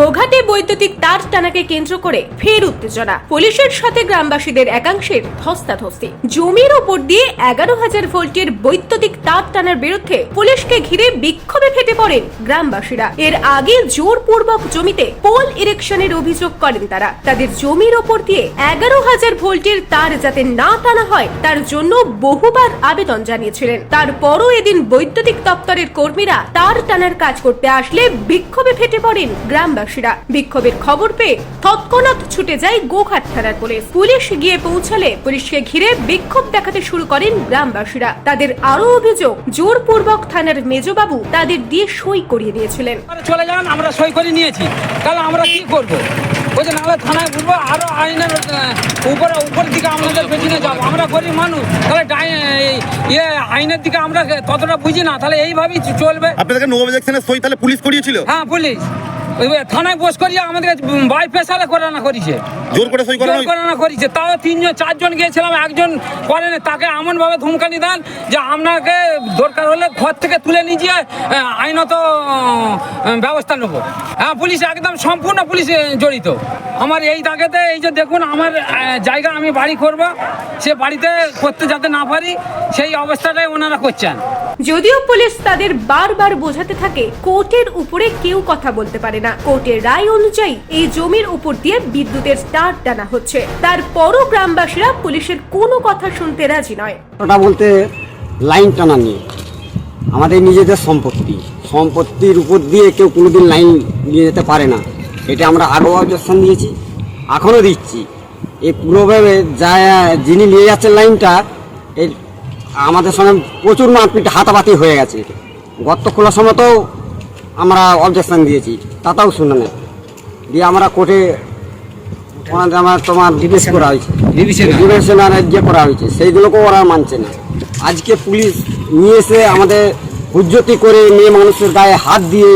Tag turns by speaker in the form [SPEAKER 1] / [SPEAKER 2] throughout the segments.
[SPEAKER 1] গোঘাটে বৈদ্যুতিক তার টানাকে কেন্দ্র করে ফের উত্তেজনা। পুলিশের সাথে গ্রামবাসীদের একাংশের ধস্তাধস্তি। জমির ওপর দিয়ে এগারো হাজার ভোল্টের বৈদ্যুতিক তার টানার বিরুদ্ধে পুলিশকে ঘিরে বিক্ষোভে ফেটে পড়েন গ্রামবাসীরা। এর আগে জোরপূর্বক জমিতে পোল ইরেকশনের অভিযোগ করেন তারা। তাদের জমির ওপর দিয়ে এগারো হাজার ভোল্টের তার যাতে না টানা হয়, তার জন্য বহুবার আবেদন জানিয়েছিলেন। তারপরও এদিন বৈদ্যুতিক দপ্তরের কর্মীরা তার টানার কাজ করতে আসলে বিক্ষোভে ফেটে পড়েন গ্রামবাসীরা। বিক্ষোভের খবর পেয়ে তৎক্ষণাৎ ছুটে যায় গোঘাট থানার পুলিশ। পুলিশ গিয়ে পৌঁছালে পুলিশকে ঘিরে বিক্ষোভ দেখাতে শুরু করেন গ্রামবাসীরা। তাদের আরও অভিযোগ জোরপূর্বক থানার মেজবাবু তাদের দিয়ে সই করিয়ে দিয়েছিলেন।
[SPEAKER 2] চলে যান আমরা সই করে নিয়েছি। তাহলে আমরা কি করব? বলছে নাহলে থানায় বলব আরও আইনের উপরে উপর দিকে আমাদের পেছনে যাব আমরা গরিব মানুষ তাহলে ইয়ে আইনের দিকে আমরা ততটা বুঝি না তাহলে এইভাবেই চলবে।
[SPEAKER 3] আপনাদেরকে নো অবজেকশনের সই তাহলে পুলিশ করিয়েছিল?
[SPEAKER 2] হ্যাঁ পুলিশ। থানায় বস করিয়ে আমাদের বাই পেশালে করানো করেছে।
[SPEAKER 3] জোর করে সই করানো
[SPEAKER 2] করানো করেছে। তাও তিনজন চারজন গিয়েছিলাম একজন করেনি তাকে এমন ভাবে ধমকানি দেন যে আপনাকে দরকার হলে ঘর থেকে তুলে নিয়ে গিয়ে আইনত ব্যবস্থা নেব। হ্যাঁ পুলিশ একদম সম্পূর্ণ পুলিশ জড়িত। আমার এই দাগেতে এই যে দেখুন আমার জায়গা আমি বাড়ি করব। সে বাড়িতে করতে যাতে না পারি সেই অবস্থাটাই ওনারা করছেন।
[SPEAKER 1] যদিও পুলিশ তাদের বারবার বোঝাতে থাকে, কোর্টের উপরে কেউ কথা বলতে পারে না। কোর্টের রায় অনুযায়ী এই জমির উপর দিয়ে বিদ্যুতের তার টানা হচ্ছে। তারপরও গ্রামবাসীরা পুলিশের কোনো কথা শুনতে রাজি নয়।
[SPEAKER 4] বলতে লাইন টানা নিয়ে আমাদের নিজেদের সম্পত্তি। সম্পত্তির উপর দিয়ে কেউ কোনোদিন লাইন নিয়ে যেতে পারে না। এটা আমরা আগেও অবজেকশন দিয়েছি, এখনও দিচ্ছি। এই পুরোভাবে যা, যিনি নিয়ে যাচ্ছেন লাইনটা এই আমাদের সঙ্গে প্রচুর মারপিট হাতাপাতি হয়ে গেছে। গর্ত খোলার সময় তো আমরা অবজেকশন দিয়েছি তাতেও শুনে নেই। দিয়ে আমরা কোর্টে ওনাদের আমার তোমার ডিভিস করা হয়েছে। ডিভিশনার যে করা হয়েছে সেইগুলোকেও ওরা মানছে না। আজকে পুলিশ নিয়ে এসে আমাদের হুজ্জতি করে মেয়ে মানুষের গায়ে হাত দিয়ে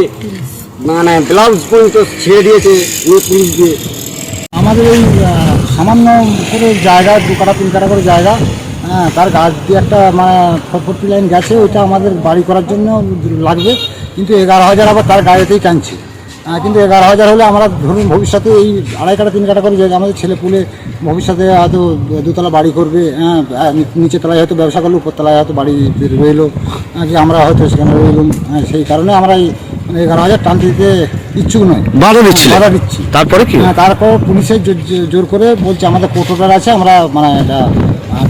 [SPEAKER 4] মানে ব্লাউজ পর্যন্ত ছেড়ে দিয়েছে নিয়ে পুলিশ দিয়ে।
[SPEAKER 5] আমাদের এই সামান্য করে জায়গা দু কাটা তিন কাটা করে জায়গা হ্যাঁ তার গাছ দিয়ে একটা মানে ফটফটি লাইন গেছে ওইটা আমাদের বাড়ি করার জন্য লাগবে। কিন্তু এগারো হাজার আবার তার গাড়িতেই টানছি। হ্যাঁ, কিন্তু এগারো হাজার হলে আমরা ধরুন ভবিষ্যতে এই আড়াই কাটা তিন কাটা করে জায়গা আমাদের ছেলে পুলে ভবিষ্যতে হয়তো দুতলা বাড়ি করবে হ্যাঁ আর নিচের তলায় হয়তো ব্যবসা করল উপর তলায় হয়তো বাড়ি রইল হ্যাঁ, যে আমরা হয়তো সেখানে রইলাম হ্যাঁ, সেই কারণে আমরা এই মানে এগারো হাজার টানতে দিতে ইচ্ছুক নয়।
[SPEAKER 6] বাধা দিচ্ছিলেন?
[SPEAKER 5] বাধা দিচ্ছি।
[SPEAKER 6] তারপরে কি?
[SPEAKER 5] হ্যাঁ, তারপর পুলিশের জোর করে বলছে আমাদের কোর্ট আছে আমরা মানে এটা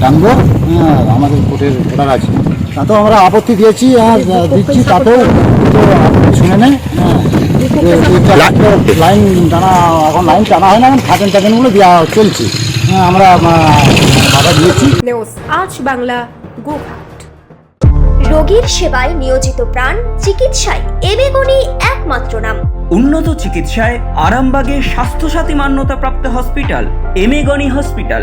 [SPEAKER 5] টানবো হ্যাঁ, আমাদের কোর্টের অর্ডার আছে। তাতেও আমরা আপত্তি দিয়েছি হ্যাঁ, দিচ্ছি তাতেও। শুনে নেই হ্যাঁ, লাইন টানা এখন লাইন টানা হয় না এখন থাকেন থাকেনগুলো দেওয়া চলছে। আমরা বাধা দিয়েছি।
[SPEAKER 1] আজ বাংলা গোঘাট
[SPEAKER 7] রোগীর সেবায় নিয়োজিত প্রাণ চিকিৎসায় এবেগুনি একমাত্র নাম।
[SPEAKER 8] উন্নত চিকিৎসায় আরামবাগে স্বাস্থ্যসাথী মান্যতাপ্রাপ্ত হসপিটাল এমেগনি হসপিটাল।